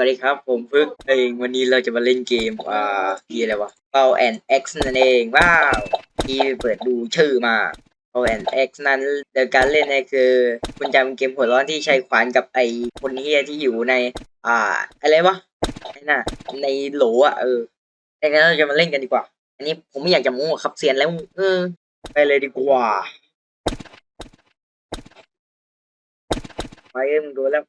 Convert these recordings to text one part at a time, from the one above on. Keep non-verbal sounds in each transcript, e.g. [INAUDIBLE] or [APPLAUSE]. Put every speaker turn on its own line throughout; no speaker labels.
สวัสดีครับ ผมพึกเองวันนี้เราจะมาเล่นเกมอ่าที่อะไรวะ p o w and X นั่นเองว้าวที่เปิดดูชื่อมา p o w and X นั้นโดยการเล่นเนี่ยคือ คุณจำเกมหัวร้อนที่ใช้ขวานกับไอคนเฮียที่อยู่ใน อ่า อะไรวะไอ้น่ะ ในโหลอะเออดังนั้นเราจะมาเล่นกันดีกว่า อันนี้ผมไม่อยากจะโม้ครับเซียนแล้ว เออ ไปเลยดีกว่าไปเอ็มดูแล้ว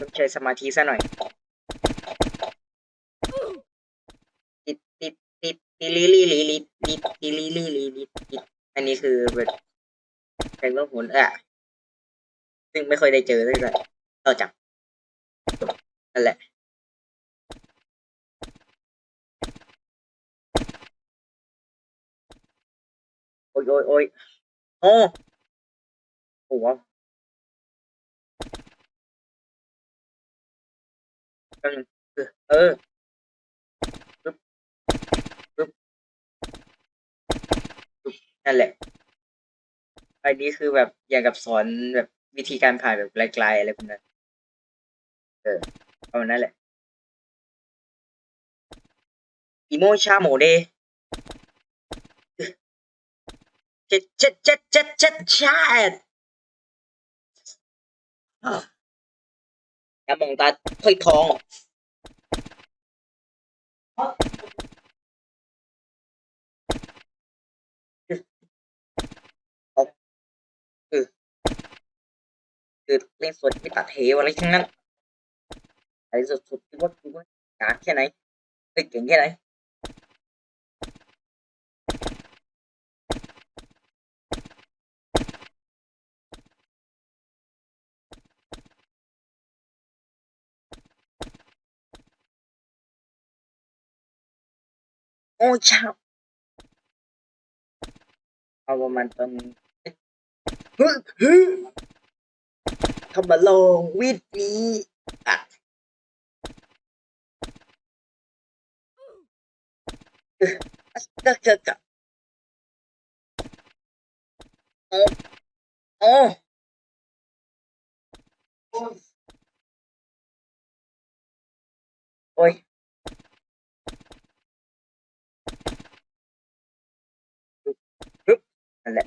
ต้องใช้สมาธิซะหน่อย ติดติดติดติลิลิลิลิติดติลิลิลิลิติดอันนี้คือแบบเป็นเรื่องหุนอะซึ่งไม่ค่อยได้เจอเท่าไหร่ต่อจากนั่นแหละโอ้ยโอ้ยโอ้ยโอ้โอ้ ว้าวแป๊บนึงเออปึ๊บปึ๊บปึ๊บนั่นแหละอันนี้คือแบบอย่างกับสอนแบบวิธีการผ่านแบบไกลๆอะไรพวกนั้นเออประมาณนั้นแหละอีโมชาโมเดเจ็ดเจ็ดเจ็ดเจ็ดเจ็ดชาด อย่ามองตาถ้อยทองคือเล่นสดไม่ตัดเหวอะไรทั้งนั้นไอ้สุดๆที่ว่าคือว่ากากแค่ไหนเก่งแค่ไหน mucha momentum. Come along with me. Ah. Oh. Oh. Oi. ะมาณ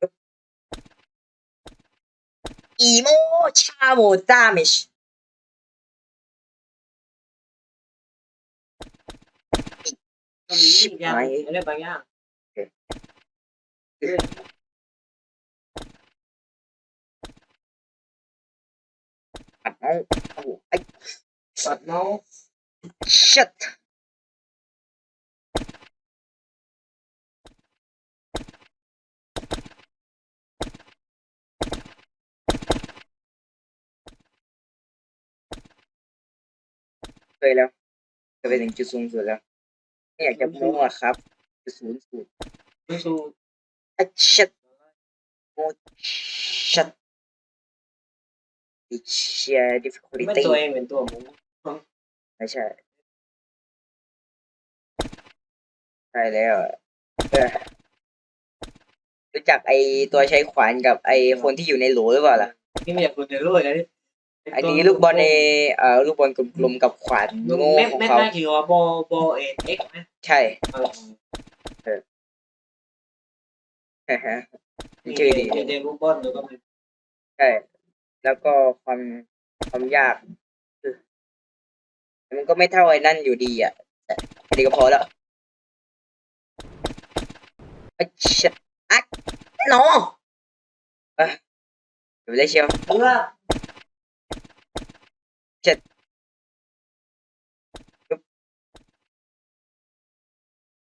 ตอนฮึฮึเข้ามาล เคยแล้วเคยไปถึงจุดสูงสุดแล้วไม่อยากจะมั่วครับจุดสูงสุด
สู้
ไอ้ชิตโอ้ชิตดิเชียดิฟิคูลิ
ไม่
ตี้
ตัวเองเป็นตัวหมู
ไม่ใช่ใช่แล้วเออรู้จักไอตัวใช้ขวานกับไอคนที่อยู่ในโหลหรือเปล่าล่ะ
ที่ไม่อยากคุณจะรู้เลยนะ
อันนี้ลูกบอลในเอ่อลูกบอลกลมๆกับขวาน
ลูก
โง่
เม็ด
ของ
เม็ด
เขา
น่าคือว่าโบโบเอ็นเอ็กนะ
ใช่ชื่อดี
เดนลูกบอลแล้วก็
ใช่แล้วก็ความความยากคือมันก็ไม่เท่าไอ้นั่นอยู่ดีอะแต่แค่นี้ก็พอแล้วไอ้เชิดอะนอเอ้ยเดี๋ยวเลยเชียว
เพื่อ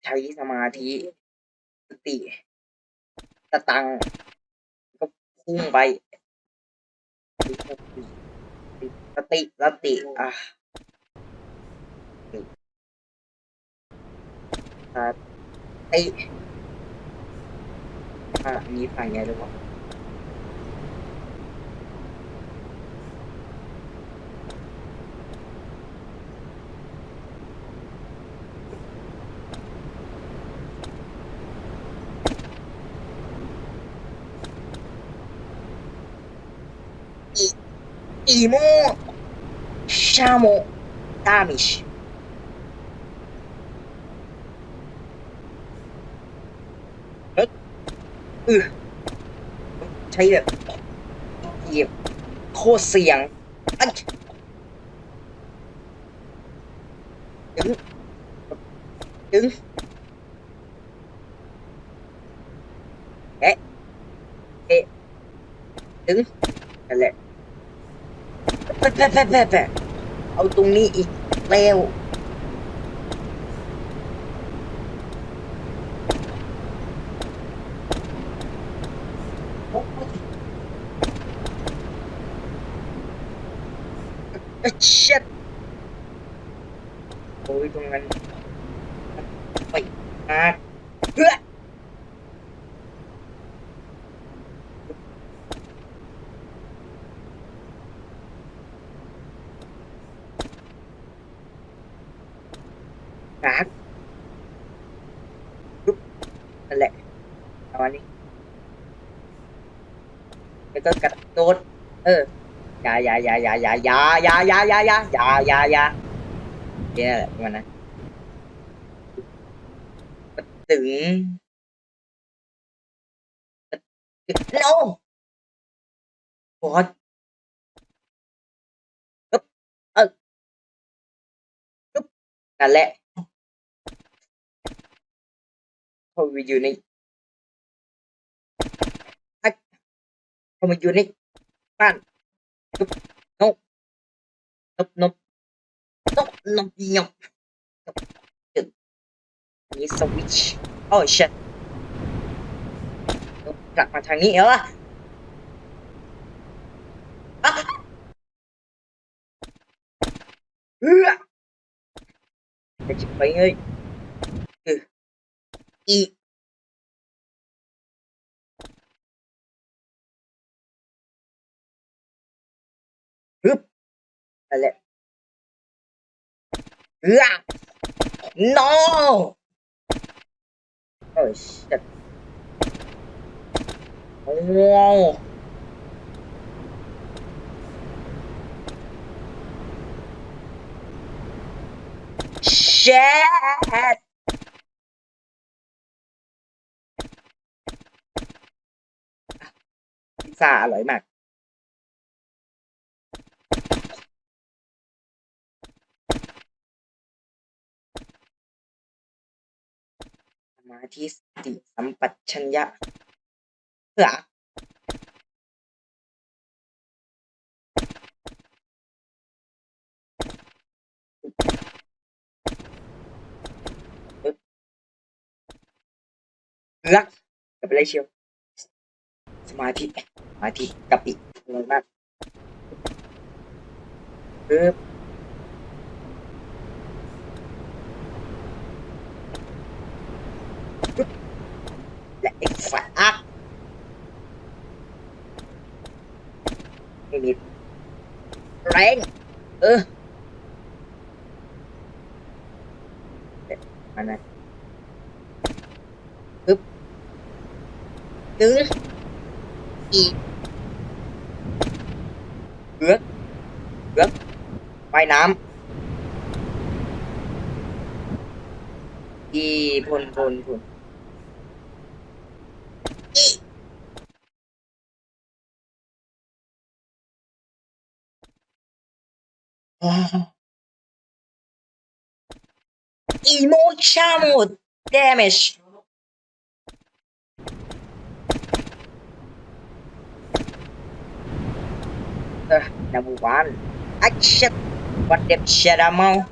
ใช้สมาธิสติสตัง ก็พุ่งไปสติสติอะสติอะอันนี้ฝั่งไงเลยวะ 妹、シャモ、ダミシ。え？うぅ。ちゃいだ。いえ、コースやん。あ。う。う。う。 ปะแปะแปะแปะแปะเอาตรงนี้อีกแล้วเอ้ย shit โอ้ยตรงนั้นไปมาเพื่อรักปุ๊บนั่นแหละประ มาณนี้แล้วก็กระโดดเอออย่าอย่าอย่าอย่าอย่าอย่าอย่าอย่าอย่าอย่าอย่าอย่าอย่าเนี่ยแหละมันนะถึง no what ปึ๊บเออปึ๊บนั่นแหละพอมาอยู่ในไอ้ พอมาอยู่ในบ้านปึ๊บ no นบนบนบนบยบจุดอันนี้สวิตช์โอ้ shit กกลับมาทางนี้เหรอเออจะจิบไปเลยเอออี อะไรเอื้อ no oh shit โอ้ shit พิซซ่าอร่อยมาก สมา ธิสติสัมปชัญญะเพื่อเพื่อกับอะไรเชียว สมาธิสมาธิกับอีกอร่อยมากปึ๊บปึ๊บ และไอ้ฝาอักไม่มีแรง เออมันนะปึ๊บดึงอีกเกือกเกือกว่ายน้ำอีพลพลพล Emotional damage. Uh, number one. Action. What them shit amount?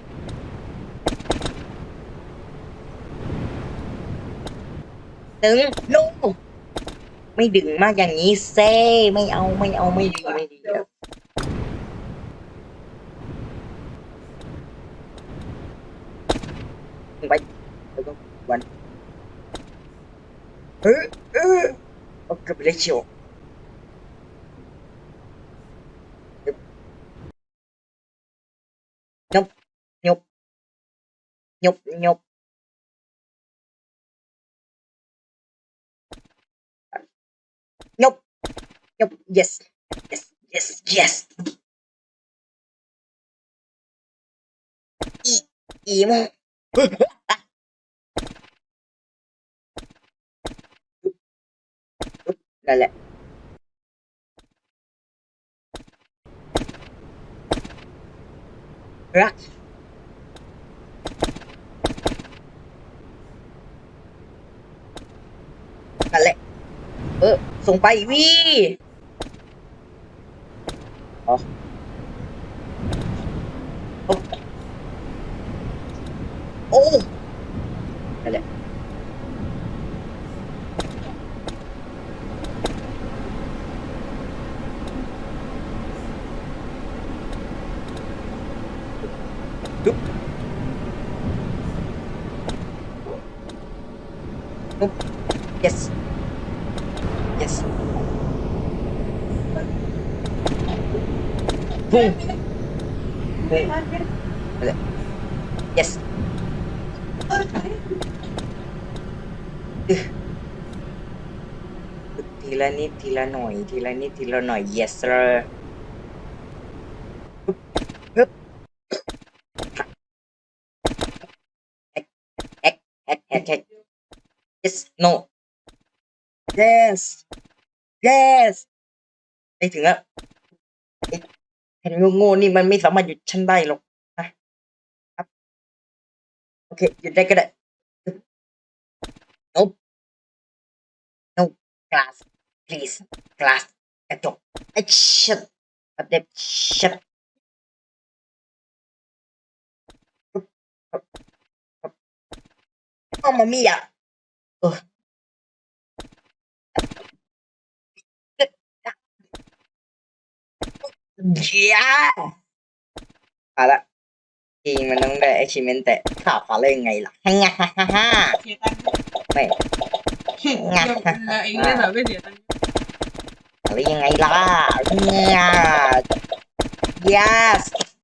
Đừng, no. Mày đừng mà dàn nhí xe, mày ao, mày ao, mày đi, mày đi. được không? Quanh ừ, ừ. ok lấy đã nhục nhục nhục nhục nhục nhục yes yes yes yes. 이 이모 [LAUGHS] นั่นแหละ รักนั่นแหละ เออ ส่งไปวีอ๋อโอ้โอ้นั่นแหละ yes yes boom boom yes ทีละนิดทีละหน่อยทีละนิดทีละหน่อย yes sir ฮึบแฮกแฮกแฮกแฮกแฮก yes no yes yes ไปถึงแล้วไอแผ่นโง่ๆนี่มันไม่สามารถหยุดฉันได้หรอกนะครับ โอเค หยุดได้ก็ได้ no no glass please glass กระจกไอ้ชัดกระเด็บชัดเอามามีอะ เออเย้เอาละจริงมันต้องได้ achievement แต่ข่าวขอเลยไงล่ะฮ่าฮ่าฮ่าฮ่า
เสียตังค์
ไม่
เดี๋ยวเองได้แบบไม่เสียตังค์
อะไรยังไงล่ะเนี่ย yes